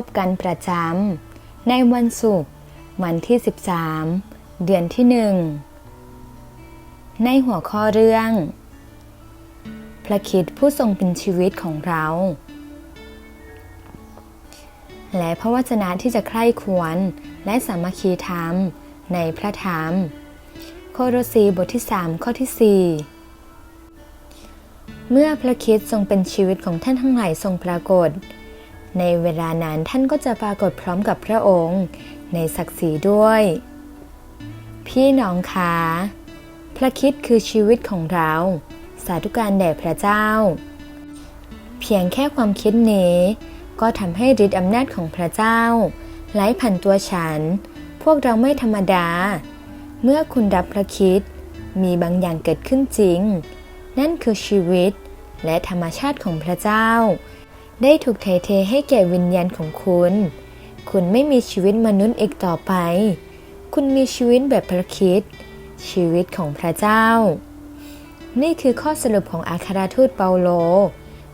พบกันประจำในวันศุกร์วันที่ 13 เดือนที่หนึ่งในหัวข้อเรื่อง พระคิดผู้ทรงเป็นชีวิตของเรา และพระวจนะที่จะใคร่ควรและสามัคคีธรรมในพระธรรม โคโรสีบทที่ 3 ข้อที่ 4 เมื่อพระคิดทรงเป็นชีวิตของท่านทั้งหลายทรงปรากฏ ในเวลานั้นท่านก็จะปรากฏพร้อมกับพระองค์ ในศักดิ์ศรีด้วย พี่น้องคะพระคิดคือชีวิตของเรา สาธุการแด่พระเจ้า เพียงแค่ความคิดนี้ ก็ทำให้ฤทธิ์อำนาจของพระเจ้าไหลผ่านตัวฉัน พวกเราไม่ธรรมดา เมื่อคุณรับพระคิดมีบางอย่างเกิดขึ้นจริง นั่นคือชีวิตและธรรมชาติของพระเจ้า ได้ถูกไถ่เทให้แก่วิญญาณของคุณ คุณไม่มีชีวิตมนุษย์อีกต่อไป คุณมีชีวิตแบบพระคิด ชีวิตของพระเจ้า นี่คือข้อสรุปของอาคาราทูตเปาโล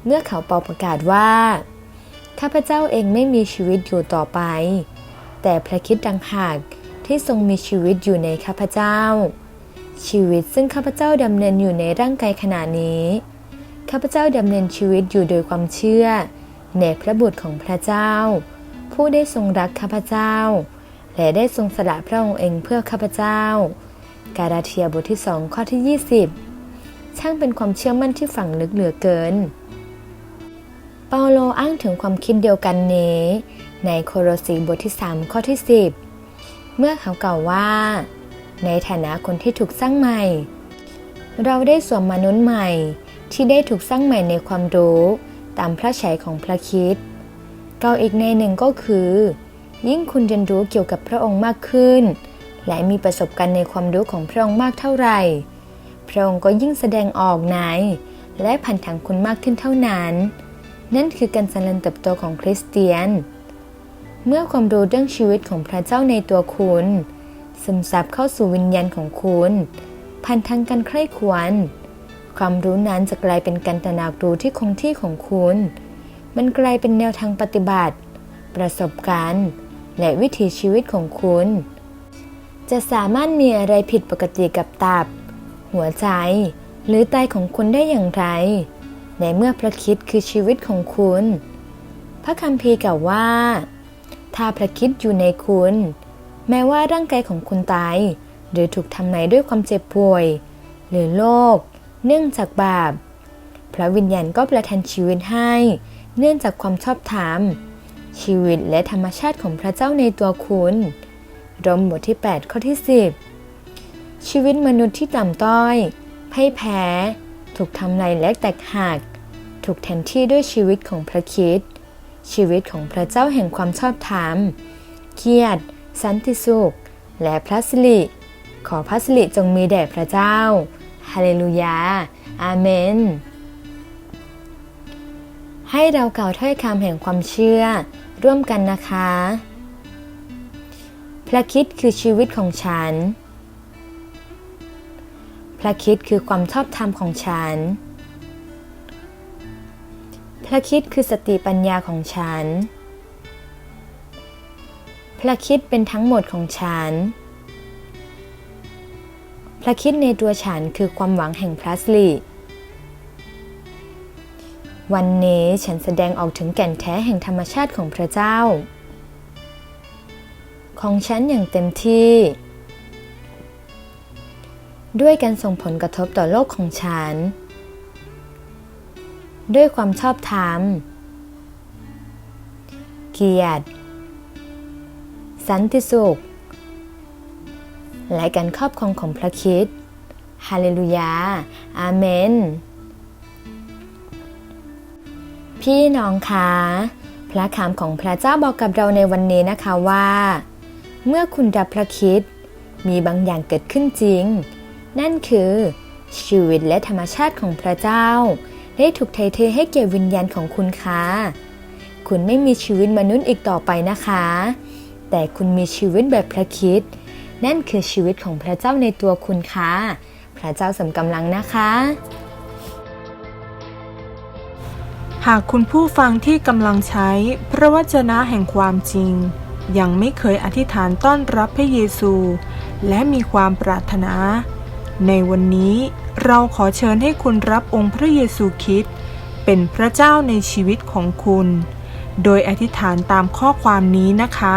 เมื่อเขาเป่าประกาศว่าข้าพเจ้าเองไม่มีชีวิตอยู่ต่อไป แต่พระคิดดังหากที่ทรงมีชีวิตอยู่ในข้าพเจ้า ชีวิตซึ่งข้าพเจ้าดำเนินอยู่ในร่างกายขณะนี้ ข้าพเจ้าดำเนินชีวิตอยู่โดยความเชื่อ ในพระบุตรของพระเจ้า ผู้ได้ทรงรักข้าพเจ้า และได้ทรงสละพระองค์เองเพื่อข้าพเจ้า กาลาเทียบทที่สองข้อที่ 20 ช่างเป็นความเชื่อมั่นที่ฝังลึกเหลือเกิน เปาโลอ้างถึงความคิดเดียวกันนี้ในโคโรสีบทที่ 3 ข้อที่ 10 เมื่อเขากล่าวว่า ในฐานะคนที่ถูกสร้างใหม่ เราได้สวมมนุษย์ใหม่ ที่ได้ถูกสร้างใหม่ในความรู้ตามพระฉายของพระคิดเกาอีกในหนึ่งก็คือ ยิ่งคุณเรียนรู้เกี่ยวกับพระองค์มากขึ้น และมีประสบการณ์ในความรู้ของพระองค์มากเท่าไหร่ พระองค์ก็ยิ่งแสดงออกในและผ่านทางคุณมากขึ้นเท่านั้น นั่นคือการเริญเติบโตของคริสเตียน เมื่อความรู้เรื่องชีวิตของพระเจ้าในตัวคุณซึมซับเข้าสู่วิญญาณของคุณผ่านทางการใคร่ควร ความรู้นั้นจะกลายเป็นการตระหนักรู้ที่คงที่ของคุณ มันกลายเป็นแนวทางปฏิบัติ ประสบการณ์ และวิถีชีวิตของคุณ จะสามารถมีอะไรผิดปกติกับตับ หัวใจ หรือไตของคุณได้อย่างไร ในเมื่อพระคิดคือชีวิตของคุณ พระคัมภีร์กล่าวว่า ถ้าพระคิดอยู่ในคุณ แม้ว่าร่างกายของคุณตาย หรือถูกทำลายด้วยความเจ็บป่วย หรือโรค เนื่องจากบาป พระวิญญาณก็ประทานชีวิตให้ เนื่องจากความชอบธรรม ชีวิตและธรรมชาติของพระเจ้าในตัวคุณ รมบทที่ 8 ข้อที่ 10 ชีวิตมนุษย์ที่ต่ำต้อยพ่ายแพ้ ถูกทำลายและแตกหัก ถูกแทนที่ด้วยชีวิตของพระคิดชีวิตของพระเจ้าแห่งความชอบธรรม เกียรติ สันติสุข และพระสิริ ขอพระสิริจงมีแด่พระเจ้า ฮาเลลูยา อาเมน ให้เรากล่าวถ้อยคำแห่งความเชื่อร่วมกันนะคะ พระคิดคือชีวิตของฉัน พระคิดคือความชอบธรรมของฉัน พระคิดคือสติปัญญาของฉัน พระคิดเป็นทั้งหมดของฉัน พระคิดในตัวฉันคือความหวังแห่งพระสิริวันนี้ฉันแสดงออกถึงแก่นแท้แห่งธรรมชาติของพระเจ้า ของฉันอย่างเต็มที่ ด้วยการส่งผลกระทบต่อโลกของฉัน ด้วยความชอบธรรม เกียรติ สันติสุข และการครอบครองของพระคิดฮาเลลูยา อาเมน พี่น้องคะ พระคำของพระเจ้าบอกกับเราในวันนี้นะคะว่า เมื่อคุณรับพระคิดมีบางอย่างเกิดขึ้นจริง นั่นคือ ชีวิตและธรรมชาติของพระเจ้า ได้ถูกไถ่เทให้แก่วิญญาณของคุณค่ะ คุณไม่มีชีวิตมนุษย์อีกต่อไปนะคะ แต่คุณมีชีวิตแบบพระคิด นั่นคือชีวิตของพระเจ้าในตัวคุณค่ะ พระเจ้าสมกำลังนะคะ หากคุณผู้ฟังที่กำลังใช้พระวจนะแห่งความจริง ยังไม่เคยอธิษฐานต้อนรับพระเยซู และมีความปรารถนา ในวันนี้เราขอเชิญให้คุณรับองค์พระเยซูคริสต์เป็นพระเจ้าในชีวิตของคุณ โดยอธิษฐานตามข้อความนี้นะคะ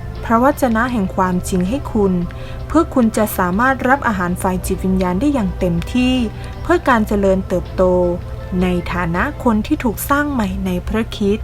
พระวจนะแห่งความจริงให้คุณ เพื่อคุณจะสามารถรับอาหารฝ่ายจิตวิญญาณได้อย่างเต็มที่ เพื่อการเจริญเติบโต ในฐานะคนที่ถูกสร้างใหม่ในพระคิด